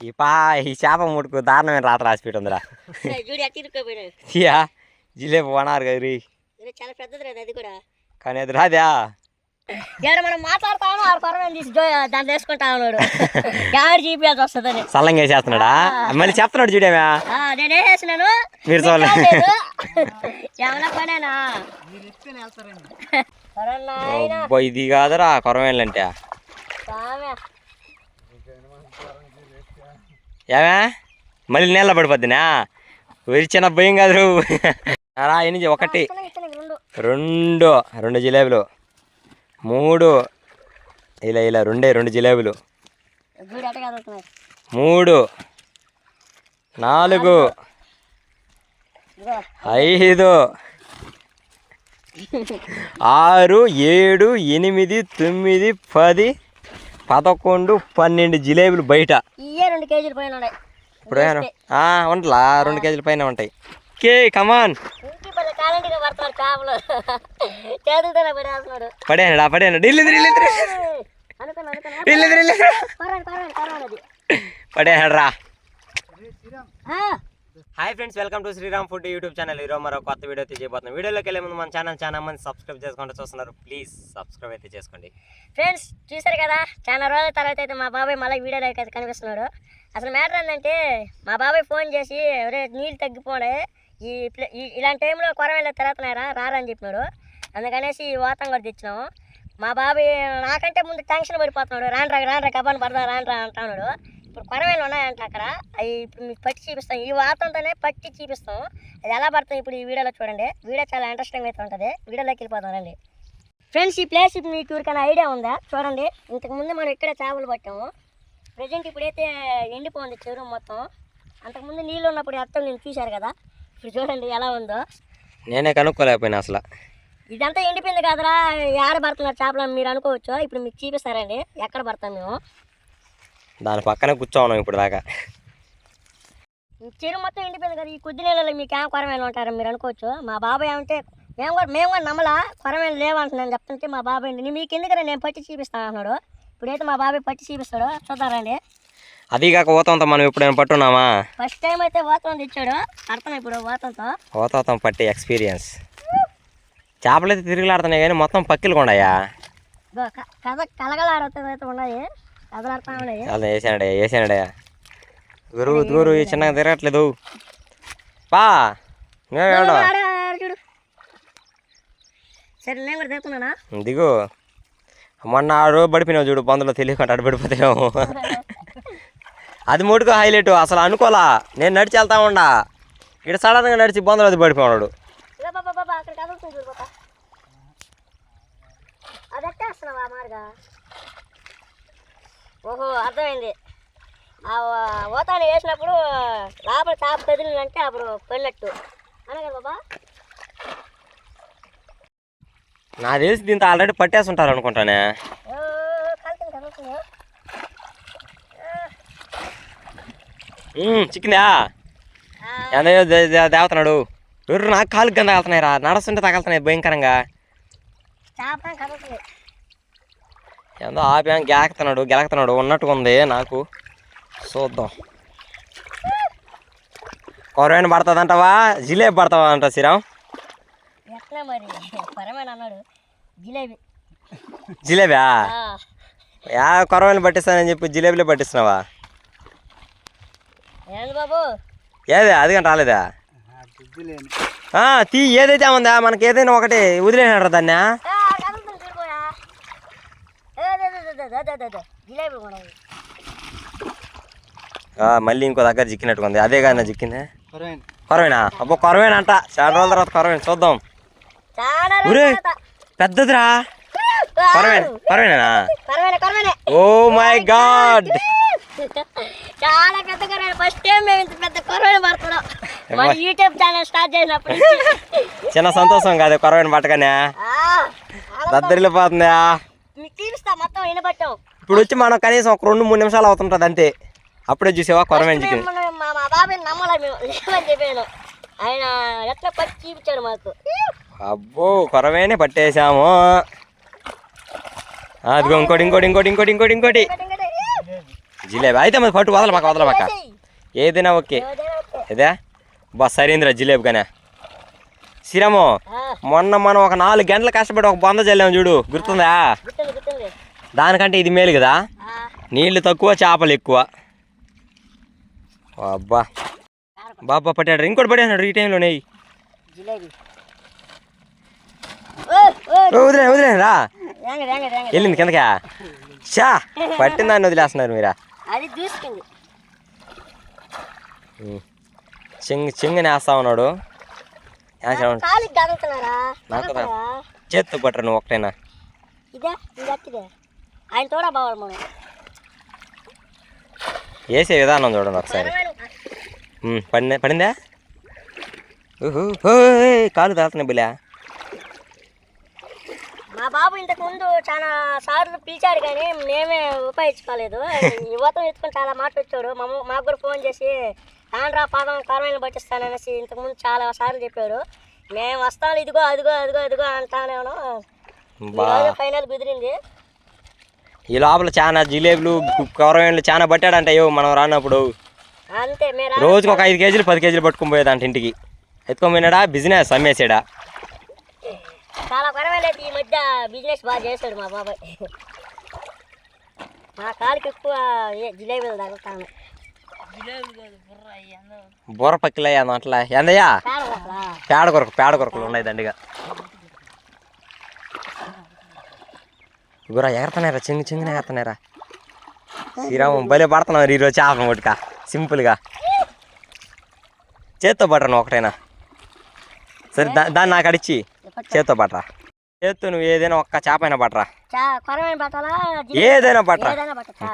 ఈ పా ఈ చేప ముట్టుకు దారుణమైన రాత రాసి పెట్టి ఉందిరా చూడు ఎట్టి ఇరుక్కోపోయినాడు ఇయా జిలేబీ వనారు కదా రీ. ఇది చాలా పెద్దది అది కూడా. కానీ అది రాదా? మనం మాట్లాడతాము ఆడు కొరమని తీసి దాంట్లో వేసుకుంటా ఉన్నాడు. ఎవరు జీపీఎస్ వస్తుందని. సల్లంగా వేసేస్తున్నాడా? మళ్ళీ చెప్తున్నాడు చూడేమా? నేను వేసేసినాను. మీరు. ఏమన్నా పనేనా ఇది కాదురా కొరమేళ్ళంటే సామె ఏమే? మళ్ళీ నీళ్ళ పడిపోద్దినా? విరిచిన భయం కాదు రా ఎనిమిది ఒకటి రెండు. రెండు జిలేబీలు. మూడు ఇలా ఇలా రెండే రెండు జిలేబీలు. మూడు నాలుగు ఐదు ఆరు ఏడు ఎనిమిది తొమ్మిది పది పదకొండు పన్నెండు జిలేబీలు బయట. ఇయ్యే రెండు కేజీలు పైన ఉన్నాయి. ఇప్పుడు ఉండలా రెండు కేజీల పైన ఉంటాయి. కే కమాన్ చేతులతోనే పడేస్తున్నాడు. పడేనడా పడేనా hi friends welcome to Sriram food YouTube channel. ఈరోజు మరో కొత్త వీడియో అయితే చేయబోతున్నాం. వీడియోలోకి వెళ్ళే ముందు మన ఛానల్ చాలా మంది సబ్స్క్రైబ్ చేసుకుంటూ చూస్తున్నారు. ప్లీజ్ సబ్స్క్రైబ్ అయితే చేసుకోండి. ఫ్రెండ్స్ చూసారు కదా చాలా రోజుల తర్వాత అయితే మా బాబాయ్ మళ్ళీ వీడియోలో అయితే కనిపిస్తున్నాడు. అసలు మ్యాటర్ ఏంటంటే మా బాబాయ్ ఫోన్ చేసి ఎవరే నీళ్ళు తగ్గిపోడే ఈ ఇలాంటి టైంలో కొరవేళ్ళ తిరుగుతున్నారా రారని చెప్పినాడు. అందుకనేసి ఈ వాతం కూడా తెచ్చినాము. మా బాబాయ్ నాకంటే ముందు టెన్షన్ పడిపోతున్నాడు. రాండ్రా రాండ్రా కబాన్ పడదా రాండ్రా అంటున్నాడు ఇప్పుడు కొరవేళ్ళు ఉన్నాయంట అక్కడ. అవి ఇప్పుడు మీకు పట్టి చూపిస్తాం. ఈ వాతంతోనే పట్టి చూపిస్తాం. అది ఎలా పడతాం ఇప్పుడు ఈ వీడియోలో చూడండి. వీడియో చాలా ఇంట్రెస్టింగ్ అయితే ఉంటుంది. వీడియోలోకి వెళ్ళిపోతాం రండి. ఫ్రెండ్స్ ఈ ప్లేస్ ఇప్పుడు మీకు ఎవరికైనా ఐడియా ఉందా? చూడండి. ఇంతకుముందు మనం ఇక్కడే చేపలు పట్టాము. ప్రజెంట్ ఇప్పుడైతే ఎండిపోయింది చెరువు మొత్తం. అంతకుముందు నీళ్ళు ఉన్నప్పుడు అర్థం నేను చూశారు కదా. ఇప్పుడు చూడండి ఎలా ఉందో. నేనే కనుక్కోలేకపోయినా అసలు. ఇదంతా ఎండిపోయింది కదరా. ఆడ పడుతున్నారు చేపలు మీరు అనుకోవచ్చు. ఇప్పుడు మీకు చూపిస్తారండి ఎక్కడ పడతాం మేము? దాని పక్కనే కూర్చోన్నాం ఇప్పుడు దాకా. చెరువు మొత్తం ఎండిపోయింది కదా ఈ కొద్ది నీళ్ళలో మీకు ఏం కొరమేలు ఉంటారని మీరు అనుకోవచ్చు. మా బాబాయ్ అంటే మేము కూడా మేము కూడా నమ్మలా కొరమేలు లేవంటున్నాను చెప్తుంటే మా బాబాయ్ "నీ- మీకు ఎందుకని నేను పట్టి చూపిస్తాను అన్నాడు ఇప్పుడైతే మా బాబాయ్ పట్టి చూపిస్తాడు. చూద్దారండి అది కాక ఊతంతో మనం ఎప్పుడైనా పట్టున్నామా? ఫస్ట్ టైం అయితే వాతం తెచ్చాడు. అర్థం ఇప్పుడు వాతంతో ఊతం పట్టి ఎక్స్పీరియన్స్. చేపలు అయితే తిరుగులాడుతున్నాయి కానీ మొత్తం పక్కిలు కొండయా? కథ కలగలాడుతుంది అయితే ఉన్నాయి చాలా వేసానడే వేసానడే గురు గురు ఈ చిన్నగా తిరగట్లేదు. పా. ఆడ, ఆడ దిగు. మొన్న ఆ రోజు పడిపోయినావు చూడు పందులో తెలియకుండా పడిపోతాము అది ముడుకు హైలైట్ అసలు అనుకోలా. నేను నడిచి వెళ్తా ఉండా. ఇక్కడ సడన్గా నడిచి బొందలో అది బాబా బాబా అక్కడ కదులుతుంది చూడు బాబా అది ఎట్టేస్తున్నావా మారుగా ఓహో అర్థమైంది. ఆ వేసినప్పుడు లోపల చాప కదిలిందంటే అప్పుడు పడినట్టు అనే కదా బాబా? నాకు తెలిసి దీంతో ఆల్రెడీ పట్టేసి ఉంటారు అనుకుంటానే చిక్కిందా? ఎవరు నాకు కాలు కింద వెళ్తున్నాయి రా నడుస్తుంటే తగలుతున్నాయి భయంకరంగా. ఏందో ఆపాం గెలకుతున్నాడు గెలకుతున్నాడు ఉన్నట్టుగా ఉంది నాకు. చూద్దాం. కొరవైన పడుతుందంటావా జిలేబీ పడతావా అంట శ్రీరామ్. ఎట్లా మరి? పరమైన అన్నాడు జిలేబీ. జిలేబా ఆ, యా కొరవైన పట్టిస్తానని చెప్పి జిలేబీలే పట్టిస్తున్నావా? ఏంది బాబు? ఏదే అది కానీ రాలేదా? ఆ, తీ ఏదైతే ఉందా మనకి ఏదైనా ఒకటి వదిలేనాడు దాన్ని ఆ, కదులుతుంది చూడుకోయా ఏ, అదే, అదే, అదే, అదే, అదే, అదే. జిలేబీ కూడా ఉంది. ఆ, మళ్ళీ ఇంకో దగ్గర చిక్కినట్టుగా ఉంది. అదే కానీ చిక్కింది. కొరవేనా. అబ్బో కొరవేనా అంట. చాలా రోజుల తర్వాత కొరవేనా. చూద్దాం. పెద్దదిరా. కొరవేనా. కొరవేనా. Oh my god. చాలా పెద్ద కొరమైన ఫస్ట్ టైం మేము ఇంత పెద్ద కొరమైన పడుతున్నాం. మన యూట్యూబ్ ఛానల్ స్టార్ట్ చేసినప్పటి నుంచి. చిన్న సంతోషం కాదు కొరవేన పట్టగానే. ఆ, చాలా దద్దరిల్లిపోతుందా మీకు చూపిస్తా మొత్తం వినబట్టాం ఇప్పుడు వచ్చి మనం కనీసం ఒక రెండు మూడు నిమిషాలు అవుతుంటుంది అంతే. అప్పుడే చూసావా కొరవేన చిక్కింది మేము మా మా బాబాయ్ నమ్మాలి మేము. లేవని చెప్పాను. ఆయన ఎట్లా పచ్చి చూపించాడు మాకు. అబ్బో కొరవేనే పట్టేశాము. అదిగో ఇంకోటి ఇంకోటి ఇంకోటి ఇంకోటి ఇంకోటి ఇంకోటి. జిలేబీ. అయితే మరి పట్టు వదలమాక వదలమాక. ఏదైనా ఓకే ఏదైనా ఓకే. ఇదే బా సరేంద్ర జిలేబీ కానీ. శ్రీరాము మొన్న మనం ఒక నాలుగు గంటలు కష్టపడి ఒక బొంద చల్లాము చూడు. గుర్తుంది. దానికంటే ఇది మేలు కదా? ఆ, నీళ్ళు తక్కువ చేపలు ఎక్కువ. అబ్బా. బాబా పట్టాడు ఇంకోటి పడేసినాడు ఈ టైంలో నెయ్యి. వదిలే వదిలే రా. వెళ్ళింది కిందకా. షా పట్టిన దాన్ని వదిలేస్తున్నారు మీరా. చింగ్ చింగని వేస్తా ఉన్నాడు? చేత్తో పట్టరు నువ్వు ఒకటైనా ఆయన తోడా బావాలి మనం. వేసే విధానం చూడండి ఒకసారి. పడిందా? పడిందా కాలు తాగుతున్నాయి బిలే మా బాబు ఇంతకు ముందు చాలా సార్లు పిలిచాడు కానీ మేమే ఉపయోగించుకోలేదు. యువతం ఎత్తుకుని చాలా మాట వచ్చాడు మా మాకు కూడా ఫోన్ చేసి ఆంధ్రా పాదం కరమైన పట్టిస్తాననేసి ఇంతకు ముందు చాలా సార్లు చెప్పాడు. మేము వస్తాం ఇదిగో అదిగో అదిగో అదిగో అంటానేమో. ఫైనల్ కుదిరింది ఈ లోపల చాలా జిలేబులు కూరగాయలు చాలా పట్టాడంట. అయ్యో మనం రానప్పుడు అంతే మీరు రోజుకి ఒక ఐదు కేజీలు పది కేజీలు పట్టుకుని పోయేదంట ఇంటికి. ఎత్తుకొని పోయినాడా? బిజినెస్ అమ్మేసాడా? చాలా పర్వాలేదు ఈ మధ్య బిజినెస్ బాగా చేశాడు మా బాబాయ్. మా కాలికి ఎక్కువ జిలేబీలు తగ్గుతాను బుర్ర పక్కిలయ్యా అట్లా ఎందయ్యా పేడ పేడ కొరకు పేడ కొరకలు ఉన్నాయి దండిగా. గురా ఎగరతన్నారా చింగి చింగిన ఎగరతన్నారా శ్రీరామం భలే పడుతున్నారు ఈరోజు చేప ముట్టుక. సింపుల్గా చేత్తో పట్టను ఒకటైనా. సరే దా దాన్ని నాకు అడిచి. చేత్తో పట్టరా. చేత్తో నువ్వు ఏదైనా ఒక్క చేప అయినా పట్టరా. ఏదైనా పట్టరా?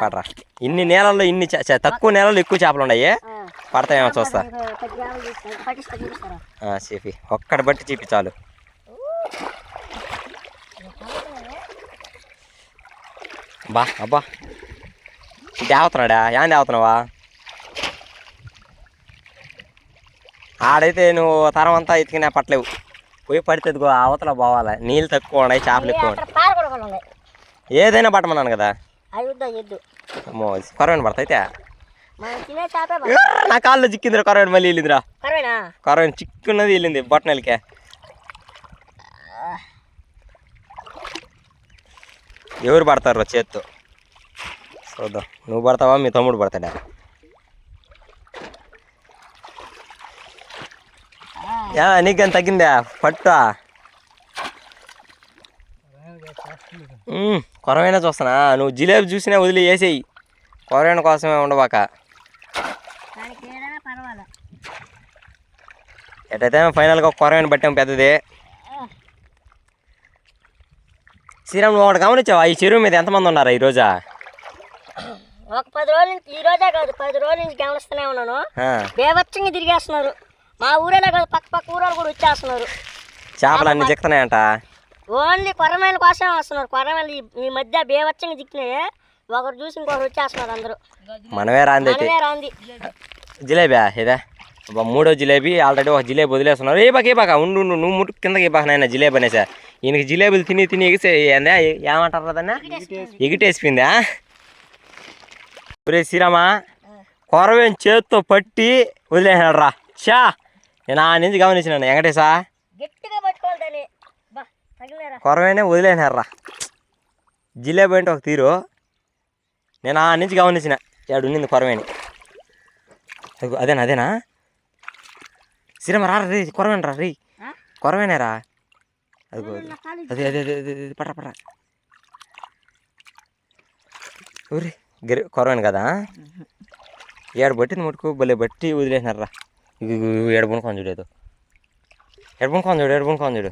పట్టరా. ఇన్ని నేలల్లో ఇన్ని తక్కువ నేలల్లో ఎక్కువ చేపలు ఉన్నాయి. పడతాయేమో చూస్తా. చెప్పి ఒక్కటి బట్టి చూపి చాలు. బా అబ్బా దేవతున్నాడా ఏం దేవతున్నావా ఆడైతే నువ్వు తరం అంతా ఎతికినా పట్టలేవు. పోయి పడితే అవతల పోవాలి. నీళ్ళు తక్కువ ఉన్నాయి చేపలు ఎక్కువ ఉన్నాయి. ఏదైనా పట్టమన్నాను కదా. కొరవైన పడతా అయితే? నా కాళ్ళు చిక్కిందిరా కొరవైన మళ్ళీ వెళ్ళిందిరా. కరవేనా కొరవైన చిక్కున్నది వెళ్ళింది బొట్టనెలకే. ఎవరు పడతారు చేత్తో? చూద్దాం. నువ్వు పడతావా? మీ తమ్ముడు పడతాడా? యా నీకేం తగ్గిందా? పట్టా. కొరవైనా చూస్తానా? నువ్వు జిలేబీ చూసినా వదిలి వేసేయి. కొరవైన కోసమే ఉండబాక. ఎటైతే ఫైనల్గా కొరవైన పట్టాం పెద్దది. శ్రీరామ్ నువ్వు ఒకటి గమనించావా? ఈ చెరువు మీద ఎంతమంది ఉన్నారా ఈ రోజా? ఒక పది రోజుల నుంచి ఈ రోజే కాదు పది రోజుల నుంచి గమనిస్తూనే ఉన్నాను. బేవచ్చంగా తిరిగేస్తున్నారు. మా ఊరేలే కాదు పక్క పక్క ఊరోళ్ళు కూడా వచ్చేస్తున్నారు. చేపలు అన్ని చిక్కుతున్నాయంట? ఓన్లీ కొరమేల కోసమే వస్తున్నారు. కొరమేలు ఈ- మధ్య బేవచ్చంగా దిక్కునాయి ఒకరు చూసి ఇంకొకరు వచ్చేస్తున్నారు అందరూ. మనమే రాంది మనమే రాంది. జిలేబీ ఇదే. మూడో జిలేబీ. ఆల్రెడీ ఒక జిలేబీ వదిలేస్తున్నారు. ఏ బాక ఏ బాక ఉండు నువ్వు ముట్టు కిందకి బాక నాయన జిలేబీ అనేసా? ఈయనకి జిలేబీలు తిని తిని ఎగిసే ఏమంటారు దాన్ని? ఎగిటేసిపోయిందా? ఒరే శ్రీరామా కొరవేం చేత్తో పట్టి వదిలేసాడు రా షా నేను ఆ నుంచి గమనించినాను. వెంకటేశా? కొరవేనే వదిలేసారు రా జిలేబీ అంటే ఒక తీరు. నేను ఆ నుంచి గమనించిన. ఏడు ఉండింది కొరవేని. అదేనా అదేనా? శ్రీరామ రా రీ కొరవేన రా రీ ఆ? కొరవేనే రా అదిగో అది. అదే అదే అదే పట్రా పట్రా ఊరి గరి కొరవేను కదా? ఏడు బట్టింది ముట్టుకు? భలే బట్టి వదిలేసినారా ఏడు పుణుకొని చూడు ఏదో. ఏడు పుణుకొని చూడు ఏడు పుణుకొని చూడు.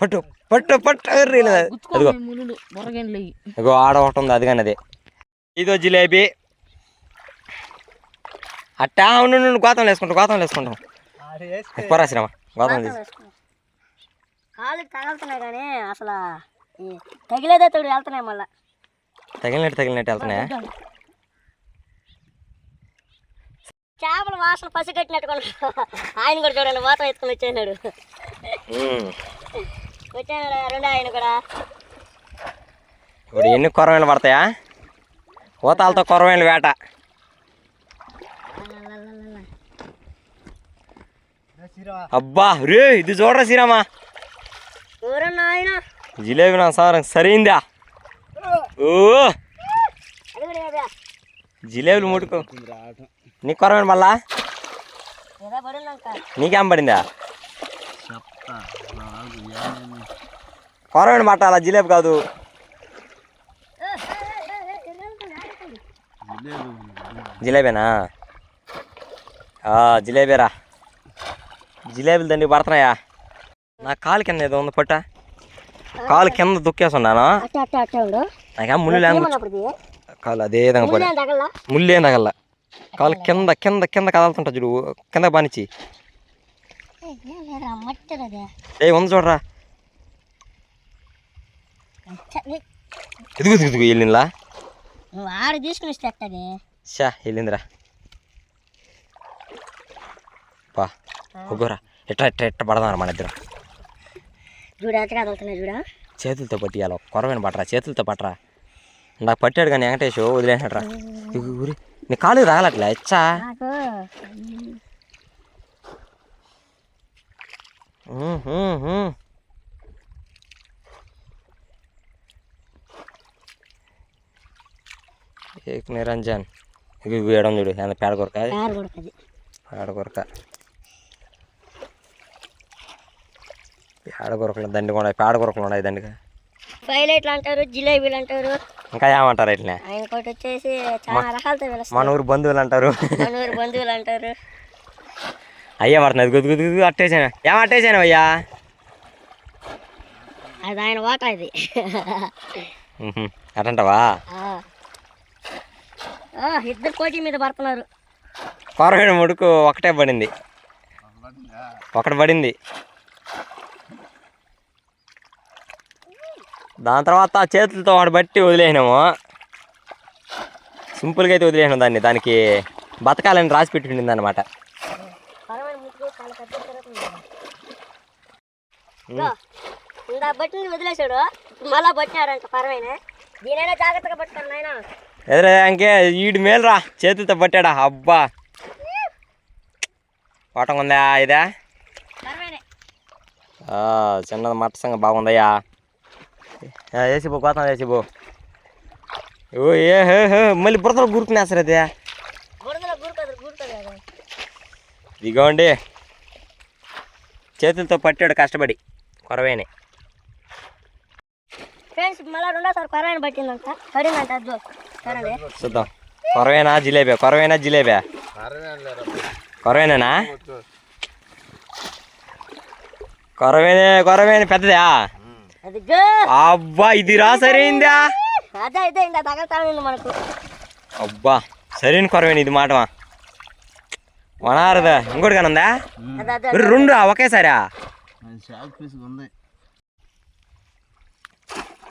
పట్టు పట్టు పట్టు. అదిగో. ఇగో ఆడ ఒకటి ఉంది అది కానీ అదే ఇదో జిలేబీ. అట్టా ఉండు గోతంలో వేసుకుంటాం గోతంలో వేసుకుంటాం. పరాశ్రమ గోతం తీసి కాలు తగులుతున్నాయి కానీ అసలు ఈ తగిలేదే తోడు వెళ్తున్నాయి మళ్ళా. తగిలినట్టు తగిలినట్టు వెళ్తున్నాయా? చేపల వాసన పసి కట్టినట్టు ఆయన కూడా చూడండి వాతం ఎత్తుకొని వచ్చేసాడు. వచ్చాడు రెండు ఆయన కూడా. ఇప్పుడు ఎన్ని కొరమేలు పడతాయా? ఊతాలతో కొరమైన వేట. అబ్బా రే ఇది చూడరా శ్రీరామా. జిలేబీ నా సారం సరైందా? ఓ? జిలేబీలు ముట్టుకో. నీకు కొరమైన మళ్ళా? నీకేం పడిందా? కొరమైన పట్టాలా జిలేబీ కాదు. జిలేబీనా? ఆ, జిలేబీరా. జిలేబీలు దండి పడుతున్నాయా? నా కాలు కింద ఏదో ఉంది పట్ట. కాలు కింద దుక్కేసున్నాను నాకేం ముళ్ళు కాలు అదే విధంగా ముళ్ళేం ఏం తగల కాలు కింద కింద కింద కదలుతుంటా చూడు. కింద బానిచ్చి. ఏ ఉంది చూడరా. ఇదిగు ఇదిగు వెళ్ళిందిలా. ఆడ తీసుకుని ఇస్తే షా వెళ్ళిందిరా. పా ఒగ్గురా. ఎట్ట ఎట్ట ఎట్ట పడదాం మన ఇద్దరం. చూడ కదులుతున్నాయి చూడ. చేతులతో పట్టియాలి. కొరమైన పట్టరా చేతులతో పట్టరా నాకు పట్టాడు కానీ వెంకటేష్ వదిలేసాడరా ఊరి నీ కాలు రాగలట్లే నాకు. ఏక్ నిరంజన్. ఇవి వేయడం చూడు ఎంత పేడ కొరక. పేడ కొరక. పేడ కొరకలు దండి కూడా పేడ ఉన్నాయి దండిగా. పైలైట్లు అంటారు జిలేబీలు అంటారు. ఇంకా ఏమంటారు ఇట్లనే ఆయన ఒకటి వచ్చేసి చాలా రకాలతో పిలుస్తారు. మన ఊరు బంధువులు అంటారు. మనూరు బంధువులు అంటారు. అయ్యా పడుతున్నది గుద్దు గుద్దు గుద్దు అట్టేసాను. ఏం అట్టేసాను అయ్యా? అది ఆయన వాటా ఇది. ఆ, ఇద్దరు పోటీ మీద పడుతున్నారు. కొరమైన ముడుకు ఒకటే పడింది. ఒకటి పడింది. దాని తర్వాత చేతులతో వాడు బట్టి వదిలేసినాము. సింపుల్గా అయితే వదిలేసినాం దాన్ని. దానికి బతకాలని రాసి పెట్టుకుంది అనమాట పరమైన ముగ్గు చాలా పెద్ద తిరుగుతుంది. ఇదో, ఇందా బట్టిని వదిలేశాడు. ఇప్పుడు మళ్ళా పట్టినాడంట పరమైన దీనైనా జాగ్రత్తగా పట్టుకోండి నాయన. ఎదురే ఇంకే ఈడు మేలురా. చేతులతో పట్టాడా? అబ్బా. ఓటం ఉందా ఇదా? చిన్నది మట్ట సంగ బాగుందయ్యా. వేసిపో కోతం వేసిపో ఓ ఏ హే హే మళ్ళీ బురదలో అదే గురుకదు కదా ఇదిగోండి చేతులతో పట్టాడు కష్టపడి కొరవేనే ఫ్రెండ్స్ మళ్ళీ రెండోసారి పరమైన పట్టిందంట పడిందంట అద్దు సరే చూద్దాం కొరవేనా జిలేబీ కొరవేనా జిలేబీ కొరవేనా కొరవేనే కొరవేనే పెద్దదా అబ్బా ఇది రా సరైందా? అదే ఇదే ఇంకా తగలుతా ఉంది మనకు. అబ్బా సరైన కొరవేని ఇది మాటమా వనారదా ఇంకోటి కానుందా రెండు రా ఒకేసారా?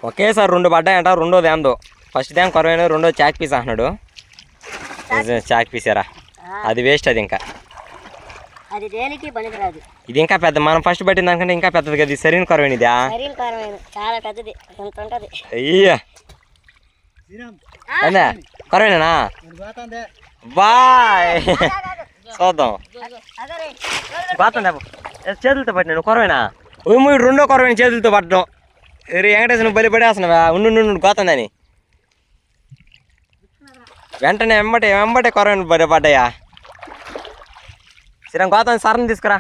ఒకేసారి రెండు పడ్డాయంట రెండోది ఏందో. ఫస్ట్ డ్యామ్ కొరవైన రెండో చాక్ పీస్ అంటున్నాడు. చాక్ పీసేరా? అది వేస్ట్ అది ఇంకా. అది దేనికి పనికిరాదు. ఇది ఇంకా పెద్ద మనం ఫస్ట్ పట్టిన దానికంటే ఇంకా పెద్దది కదా సరైన కొరవైన ఇదా సరైన పరమైన చాలా పెద్దది. ఎంత ఉంటది? అయ్యా. అదే కొరవేనా బాయ్. చూద్దాం. బాత్తం చేతులతో పట్టినాడు కొరవేనా ఓ రెండో కొరవైన చేతులతో పట్టడం? రే వెంకటేశ్వర బలి పడేస్తున్నావా. ఉండు ఉండు గోతందని వెంటనే వెంబటే వెంబటే కొరవైన బలి పడ్డాయా? శ్రీరం గోతం సరని తీసుకురా.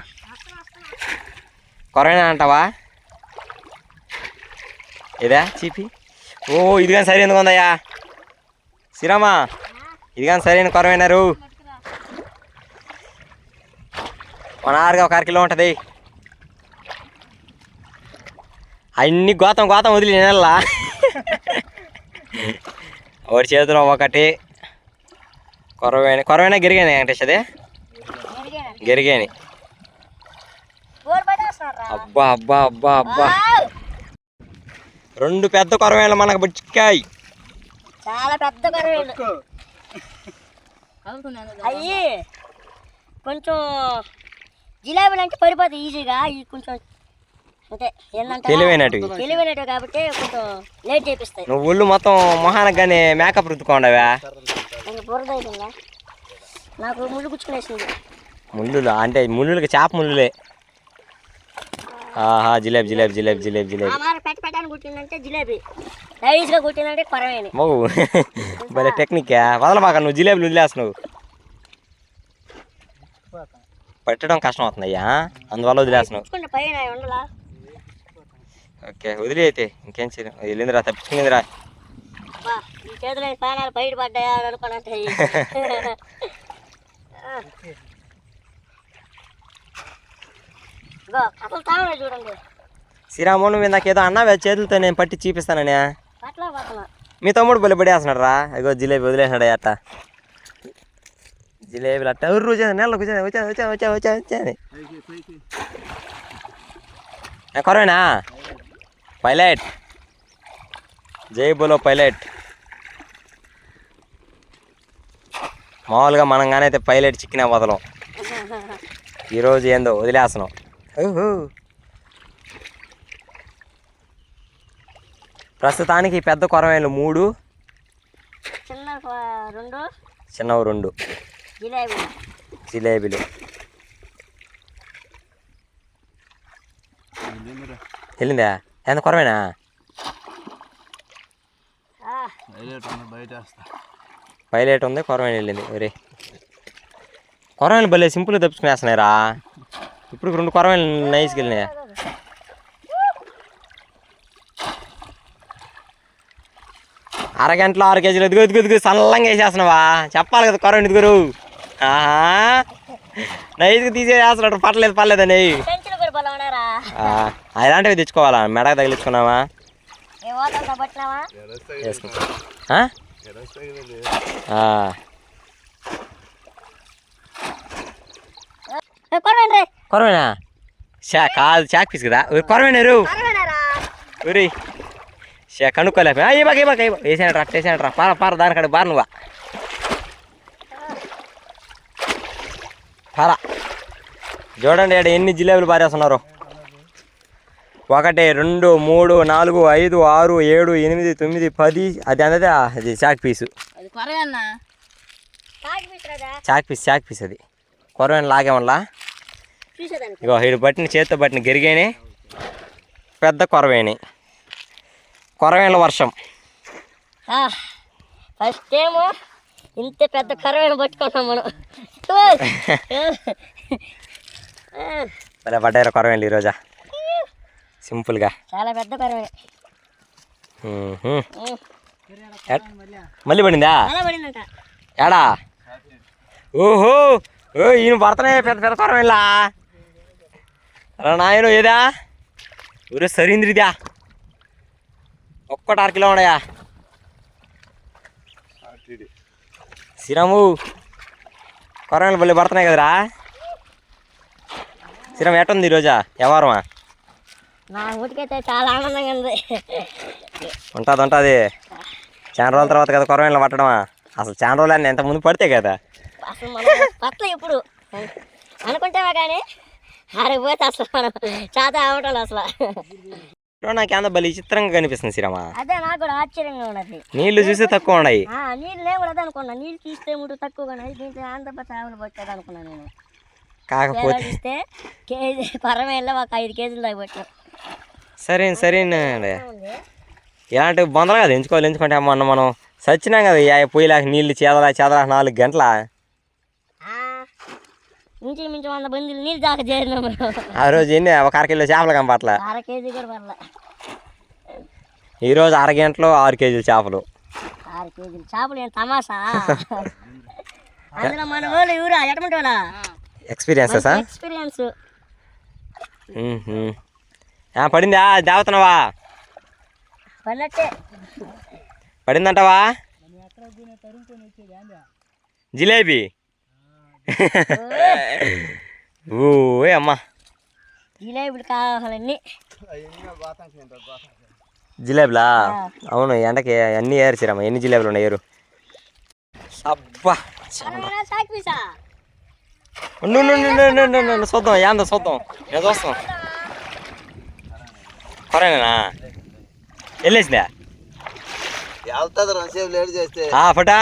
కొరవైనా అంటావా? ఇదే చీపి? ఓ ఇది కానీ సరైనది ఉందయ్యా? శ్రీరామా ఇది కానీ సరైన కొరవైనారు వన్ అవర్గా ఒక అర కిలో ఉంటుంది. అన్ని గోతం గోతం వదిలి నెలలా ఒకటి చేతిలో ఒకటి. కొరవైన కొరవైన గిరిగాని వెంకటేష్ అదే? గిరిగాని. అబ్బా అబ్బా అబ్బా అబ్బా. రెండు పెద్ద కొరవైన మనకు చిక్కాయి చాలా పెద్ద కరవేళ్ళు అయ్యి కొంచెం జిలేబీలు అంటే పడిపోతాయి ఈజీగా ఈ కొంచెం అంతే ఏంటంటే తెలివైనటివి. తెలివైనట్టు కాబట్టి కొంచెం లేట్ చేపిస్తాయి. నువ్వు ఒళ్ళు మొత్తం మొహానికి కానీ మేకప్ రుద్దుకోండవా? ఇంకా బురద నాకు ముళ్ళు గుచ్చుకునేసింది. ముళ్ళులు అంటే ముళ్ళులకి చేప ముళ్ళులే. ఆహా జిలేబీ జిలేబీ జిలేబీ జిలేబీ జిలేబీ. పెట్ట పెట్టాలని కుట్టిందంటే జిలేబీ. రైస్గా కుట్టిందంటే కొరవేని మగు భలే టెక్నిక్ వదలబాక నువ్వు జిలేబీలు వదిలేస్తున్నావు. పెట్టడం కష్టం అవుతుందయ్యా అందువల్ల వదిలేస్తున్నావు. పైన ఓకే వదిలే అయితే. ఇంకేం చేయలేం. వెళ్ళిందిరా ఈ చేతిలో ప్రాణాలు బయట పడ్డాయా అని అనుకున్నట్టు ఇగో అసలు తామరే చూడండి. శ్రీరాము నువ్వు ఏదో అన్నావే చేతులతో నేను పట్టి చూపిస్తానని. మీ తమ్ముడు బలి పడేస్తున్నాడు రా ఇగో జిలేబీ వదిలేసినాడు అట్ట జిలేబీలు అట్ట. ఎవరు రోజు నెల వచ్చా వచ్చా వచ్చా వచ్చా వచ్చా వచ్చా అని. ఏ, కొరవేనా? పైలట్. జై బోలో పైలట్. మామూలుగా మనం కానీ అయితే పైలట్ చిక్కిన వదలం. ఈరోజు ఏందో వదిలేస్తున్నాం. ప్రస్తుతానికి పెద్ద కొరవేలు మూడు. చిన్న రెండు. చిన్నవి రెండు. జిలేబీ. జిలేబీలు. వెళ్ళిందా? ఎంత కొరవేనా పైలట్ ఉంది కొరవేణ వెళ్ళింది. ఒరే కొరవేలు భలే సింపుల్గా తప్పించుకునేస్తున్నాయిరా. ఇప్పుడు రెండు కొరవేలు నైస్కి వెళ్ళినాయి? అరగంటలో ఆరు కేజీలు. ఎదుగు ఎదుగు ఎదుగు సల్లంగా వేసేస్తున్నావా? చెప్పాలి కదా కొరవేణి ఎదుగురు ఆహా. నైస్గా తీసేస్తున్నాడు పట్టలేదు పర్లేదని ఆ, అలాంటివి తెచ్చుకోవాలా? మెడకు తగిలించుకున్నావా ఓతంతా పట్టినావా వేసుకో ఆ? ఆ. ఏ, కొరవేండి రే కొరవేనా? షా కాదు చాక్ పీస్ కదా. కొరవేనారు? ఊరి షా కనుక్కోలేక ఇవ్వక ఇవ్వక ఇవ్వ వేసానట్రా వేసానట్రా పార పార దానికాడ బార నువ్వా? పార. చూడండి ఇక్కడ ఎన్ని జిలేబులు పారేస్తున్నారు. ఒకటి రెండు మూడు నాలుగు ఐదు ఆరు ఏడు ఎనిమిది తొమ్మిది పది అది అన్నది అది chalk piece. Chalk piece chalk piece అది. కొరవేన లాగేమల్లా ఇగో ఇటు పట్టిన చేత్తో పట్టిన గెరిగేని పెద్ద కొరవేణి కొరవేణల వర్షం. ఫస్ట్ ఏమో ఇంత పెద్ద కరవేణ పట్టుకున్నాం మనం. భలే పడ్డారు కొరవేణలు ఈరోజా. సింపుల్గా. చాలా పెద్ద కరవేణ మళ్ళీ పడిందా? ఏడా ఓహో ఓ ఈయన పడుతున్నాయి పెద్ద పెద్ద కొరవేళ్ళ అలా నాయన ఏదా? ఊరే సరీంద్రిదా? ఒక్కటి అర కిలో ఉన్నాయా శ్రీరాము కొరవేళ్ళు బలి పడుతున్నాయి కదరా? శ్రీరామ్ ఎట్టుంది ఈరోజా? ఎవరమా నా ఊటికైతే చాలా ఆనందంగా ఉంది. ఉంటుంది ఉంటుంది. చాలా రోజుల తర్వాత కదా కొరవేళ్ళు పట్టడమా? అసలు చాలా రోజులు ఎంత ముందు పడితే కదా. అసలు మనం పట్ల ఇప్పుడు. అనుకుంటావా కానీ? ఆడిపోతే అసలు మనం చేత అవటం అసలు. ఇప్పుడు నాకు ఎంత బలి విచిత్రంగా కనిపిస్తుంది శ్రీరామా. అదే నాకు కూడా ఆశ్చర్యంగా ఉన్నది. నీళ్ళు చూస్తే తక్కువ ఉన్నాయి. ఆ, నీళ్ళు కూడా అనుకున్నా. నీళ్ళు తీస్తే ముట్టు తక్కువగా ఉన్నాయి. దీంట్లో ఆంధ్రప్రదేశ్ చేపలు పట్టేది అనుకున్నాను నేను. కాకపోతే తీస్తే కేజీ పరమేళ్ళ ఒక ఐదు కేజీలు దాకా పట్టాం. సరే సరేనండి ఇలాంటి బొందలు కదా. ఎంచుకోవాలి ఎంచుకుంటే మొన్న మనం సచ్చినాం కదా. పొయ్యిలాక నీళ్ళు చేదలా చేదలా నాలుగు గంటల. ఇంచు మించు వంద బందీలు నీళ్ళు దాకా చేరినాం ఆ రోజు ఎన్ని ఒక అర కిలో చేపలు కంపట్ల అర కేజీ కూడా ఈరోజు అర గంటలో ఆరు కేజీలు చేపలు. ఆరు కేజీలు చేపలు ఏం తమాషా? అందులో మన వాళ్ళు ఎవరు? ఎటువంటి వాళ్ళ? ఎక్స్పీరియన్సెసా ఎక్స్పీరియన్స్ పడిందా? దావతనవా? పన్నట్టే పడిందంటావా? జిలేబీ? ఓ అమ్మా. జిలేబులు కావాలన్నీ. జిలేబులా? అవును ఎండకి అన్నీ ఏరిచిరమ్మా ఎన్ని జిలేబులు ఉన్నాయి ఏరు అబ్బా చూద్దాం ఏందో చూద్దాం. నేను చూస్తాం? కొరమేనా వెళ్ళేసిందా వెళ్తుంది రెండుసేపు లేట్ చేస్తే. ఆ ఫోటా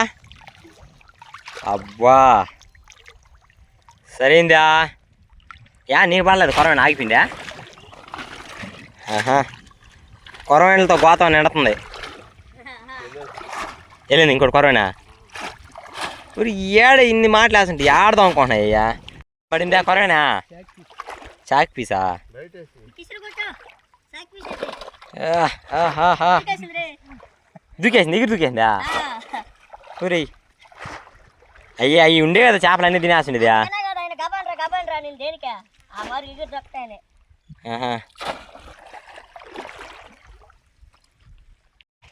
అబ్బా. సరైందా? యా నీకు పడలేదు కొరమైన ఆగిపోయిందా? ఆహా. కొరమైనలతో గోతం నిండుతుంది. వెళ్ళింది ఇంకోటి కొరమైనా ఊరి ఏడ ఇన్ని మాటలు వేస్తుంటే ఏడదాం అనుకుంటున్నాయి అయ్యా. పడిందా కొరమైనా చాక్ పీసా. దూకేసింది ఎగురు దూకేసిందా. ఊరి అయ్యి అవి ఉండే కదా చేపలు అన్నీ తినేస్తుండేదా అయినా కదా ఆయన గబాన్ రా గబాన్ రా నేను దేనికా? ఆ ఎగురు దొక్కుతాయని.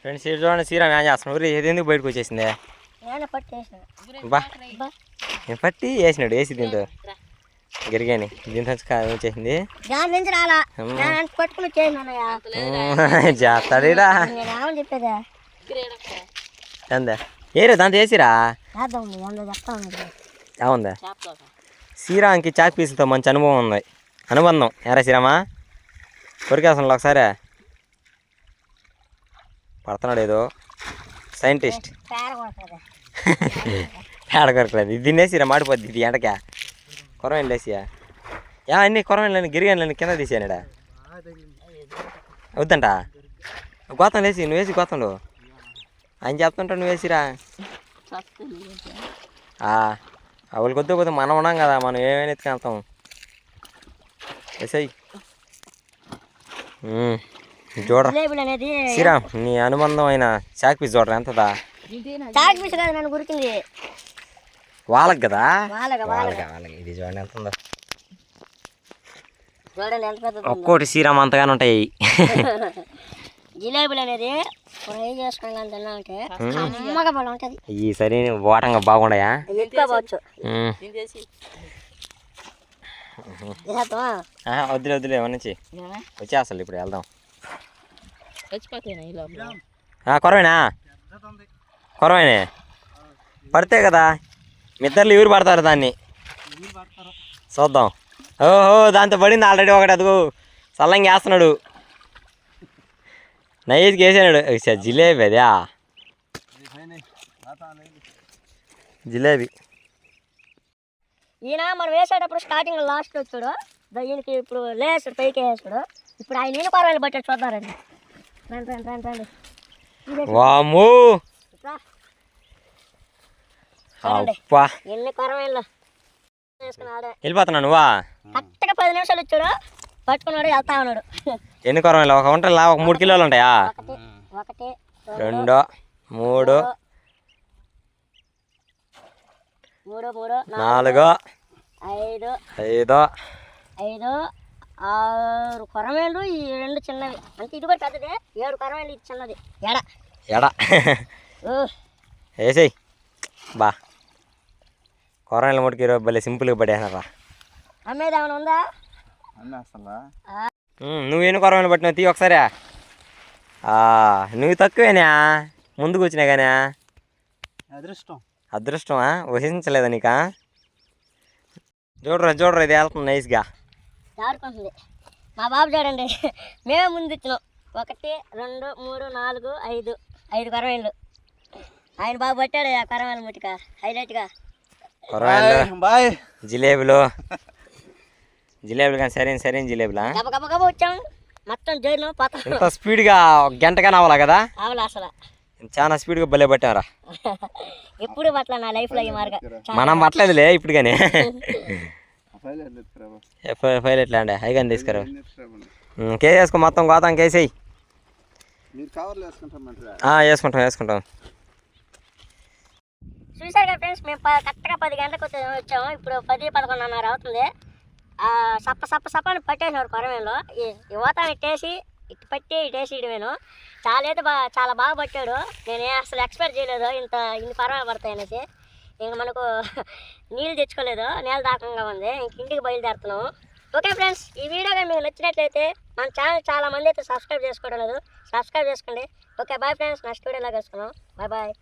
ఫ్రెండ్స్ ఇది చూడండి చేస్తున్నాడు. ఊరి ఇది ఎందుకు బయటకు వచ్చేసిందే? నేను పట్టేసిన. బా. నేను పట్టి వేసినాడు? వేసి దీంతో? గిరిగాని దీంతో వచ్చేసింది? దాని నుంచి రాలా. పట్టుకుని వచ్చేసిన చేస్తాడురా చెప్పేదా? అందా ఏరే దాంతో వేసిరా ఏముందా శ్రీరామ్కి చాక్ పీసులతో మంచి అనుభవం ఉంది. అనుబంధం. ఎరా శ్రీరామా? కొరికేస్తాను ఒకసారి. పడుతున్నాడు ఏదో. సైంటిస్ట్. పేడ కొరకలేదు ఇది తినేసిరా మాడిపోద్ది ఇది ఎండక. కొరమైన లేసియా యా అన్ని కొరమైన గిరిగాని కింద తీసానుడా వద్దంట? గోతం లేసి నువ్వు వేసి గోతంలో ఆయన చెప్తుంటా నువ్వు వేసిరా. అవలు కొద్ది కొద్ది మనం ఉన్నాం కదా మనం ఏమైనా ఎత్తుకెళ్తాం. జిలేబులు అనేది శ్రీరామ్ నీ అనుబంధం అయిన చాక్ పీస్ చూడరా ఎంతదా? చాక్ పీస్ కాదు నన్ను గురికింది వాళ్ళకి కదా? వాళ్ళగా వాళ్ళకి. వాళ్ళకి ఇది చూడండి ఎంత ఉందో. ఒక్కోటి శ్రీరామ్ అంతగానే ఉంటాయి. జిలేబులు అనేది ఫ్రై చేసుకొని కానీ తిన్నామంటే సరే ఓటంగా బాగుండయా? వద్దులే వద్దులే వచ్చేస్తాను ఇప్పుడు వెళ్దాం. ఆ, కొరవేనా? కొరవేనే? పడితే కదా మీ ఇద్దరు ఎవరు పడతారు దాన్ని? చూద్దాం. ఓహో దాంతో పడింది ఆల్రెడీ ఒకటి అదుగు చల్లంగా వేస్తున్నాడు. నైస్కి వేసాడు ఛ, జిలేబీ అదా జిలేబీ. ఈయన మనం వేసేటప్పుడు స్టార్టింగ్ లాస్ట్ వచ్చాడు. ఈయనకి ఇప్పుడు లేసాడు పైకి వేసాడు. ఇప్పుడు ఆయన ఈయన పర్వాలేదు బట్టి చూద్దారండి. రండి రండి రండి రండి. వాము వెళ్ళిపోతున్నా నువ్వా? కరెక్ట్గా పది నిమిషాలు ఇచ్చాడు. పట్టుకున్నాడు వెళ్తా ఉన్నాడు. ఎన్ని కొరమేలు ఒక ఉంటాయి ఒక మూడు కిలోలు ఉంటాయా? ఒకటి రెండు మూడు మూడు మూడు నాలుగు ఐదు ఐదు ఐదు ఆరు కొరమేళ్ళు ఈ రెండు చిన్నవి. అంటే ఇది కూడా పెద్దదే ఏడు కొరమేళ్ళు ఇది చిన్నది. ఎడ? ఎడ? వేసేయి బా. కొరమేల ముడికి ఈరోజు భలే సింపుల్గా పడేసినారా అమ్మేది ఏమైనా ఉందా? నువ్వు ఎన్ని కొరమేలు పట్టినావు? తీ ఒకసారి. ఆ, నువ్వు తక్కువేనా? ముందుకు వచ్చినా కానీ? అదృష్టం. అదృష్టమా? ఊహించలేదా నీకా? చూడరా చూడరా ఇది వెళ్తుంది నైస్గా. మా బాబు చూడండి మేమే ముందు ఇచ్చినాం. ఒకటి రెండు మూడు నాలుగు ఐదు ఐదు కొరమేళ్ళు ఆయన బాబు పట్టాడు ఆ కొరమేళ్ళ ముట్టిక. హైలైట్గా కొరమేలు బాయ్. జిలేబీలు. జిలేబీలు కానీ సరైన సరైన జిలేబీలా? గబ గబ గబ వచ్చాం. మొత్తం జైలు పోతాం ఇంత స్పీడ్గా ఒక గంటగా అవ్వాలా కదా? ఆవులు అసలు. చాలా స్పీడ్గా భలే పట్టారా ఎప్పుడు పట్ల నా లైఫ్లో ఈ మార్గం? మనం పట్టలేదులే ఇప్పుడు కానీ ఫైల్ ఎట్లా అండి? హై కానీ తీసుకురా. కేసేసుకో మొత్తం గోతాం కేసేయి వేసుకుంటాం వేసుకుంటాం చూసారు కదా ఫ్రెండ్స్ మేము కరెక్ట్గా పది గంటలకు వచ్చి వచ్చాము. ఇప్పుడు పది పదకొండున్నర అవుతుంది. సప్ప సప్ప సప్ప అని పట్టేసినారు కొరమేలో ఈ యువతాన్ని ఇట్టేసి ఇటు పట్టి ఇటేసి ఇడమేను. చాలా అయితే బాగా చాలా బాగా పట్టాడు. నేను అసలు ఎక్స్పెక్ట్ చేయలేదు ఇంత ఇన్ని పర్వాలు పడతాయి అనేసి. ఇంక మనకు నీళ్ళు తెచ్చుకోలేదు నేల దాకంగా ఉంది. ఇంక ఇంటికి బయలుదేరుతున్నాము. ఓకే ఫ్రెండ్స్ ఈ వీడియో కానీ మీకు నచ్చినట్లయితే మన ఛానల్ చాలా మంది అయితే సబ్స్క్రైబ్ చేసుకోవడం లేదు. సబ్స్క్రైబ్ చేసుకోండి. ఓకే బాయ్ ఫ్రెండ్స్ నెక్స్ట్ వీడియోలో కలుసుకున్నాం బాయ్ బాయ్.